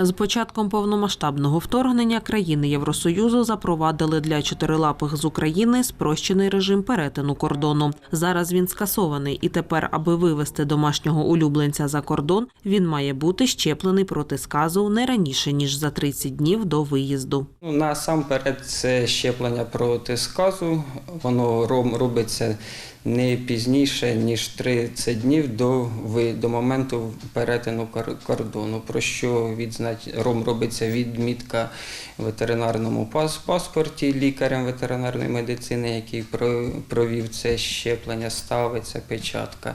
З початком повномасштабного вторгнення країни Євросоюзу запровадили для чотирилапих з України спрощений режим перетину кордону. Зараз він скасований, і тепер, аби вивести домашнього улюбленця за кордон, він має бути щеплений проти сказу не раніше ніж за 30 днів до виїзду. Ну, насамперед, це щеплення проти сказу. Воно робиться не пізніше, ніж 30 днів до, до моменту перетину кор- кордону. Про що відзнать, ром робиться відмітка в ветеринарному пас- паспорті лікарем ветеринарної медицини, який про- провів це щеплення, ставиться печатка.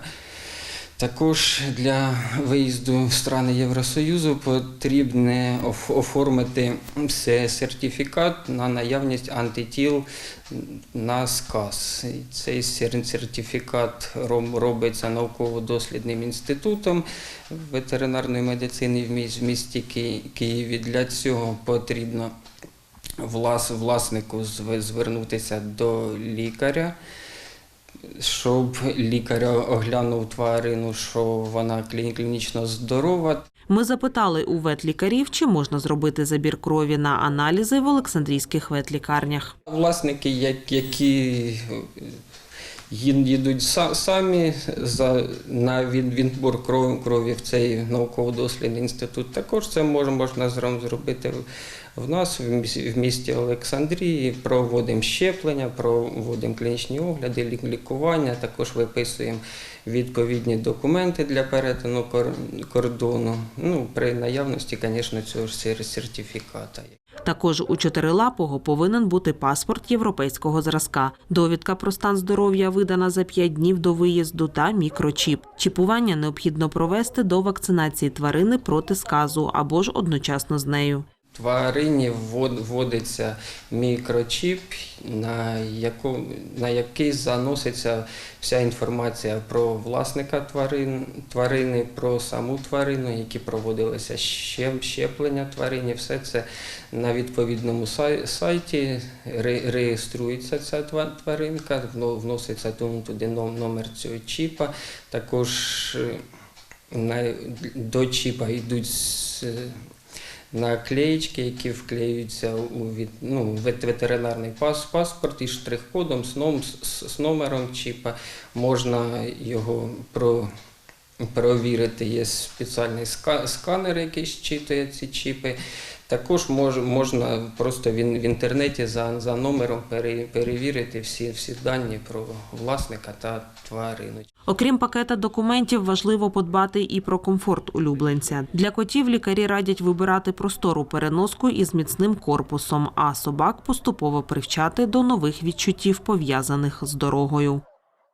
Також для виїзду в страни Євросоюзу потрібно оформити се- сертифікат на наявність антитіл на сказ. Цей сертифікат робиться науково-дослідним інститутом ветеринарної медицини в місті Києві. Для цього потрібно власнику звернутися до лікаря щоб лікар оглянув тварину, що вона клі- клінічно здорова. Ми запитали у ветлікарів, чи можна зробити забір крові на аналізи в Олександрійських ветлікарнях. Власники, які їдуть са- самі за, на від- відбор крові, крові в цей науково-дослідний інститут, також це мож- можна зро- зробити в- нас в місті, Олександрії. Проводимо щеплення, проводимо клінічні огляди, лікування, також виписуємо відповідні документи для перетину кор- кордону. Ну, при наявності, звісно, цього сертифіката. Також у чотирилапого повинен бути паспорт європейського зразка, довідка про стан здоров'я видана за 5 днів до виїзду та мікрочіп. Чіпування необхідно провести до вакцинації тварини проти сказу або ж одночасно з нею. Тварині ввод- вводиться мікрочіп, на, яку, на який заноситься вся інформація про власника тварин, тварини, про саму тварину, які проводилися щеплення тварині. Все це на відповідному сайті реєструється ця тва- тваринка, вноситься ту- туди номер цього чіпа. Також е, до чіпа йдуть наклеїчки, які вклеюються у від, ну, ветеринарний пас, паспорт із штрих-кодом, з, з, з номером чіпа. Можна його про, провірити. Є спеціальний ска, сканер, який щитує ці чіпи. Також мож, можна просто в, інтернеті за, за номером пере, перевірити всі, всі дані про власника та тварину. Окрім пакета документів, важливо подбати і про комфорт улюбленця. Для котів лікарі радять вибирати простору переноску із міцним корпусом, а собак поступово привчати до нових відчуттів, пов'язаних з дорогою.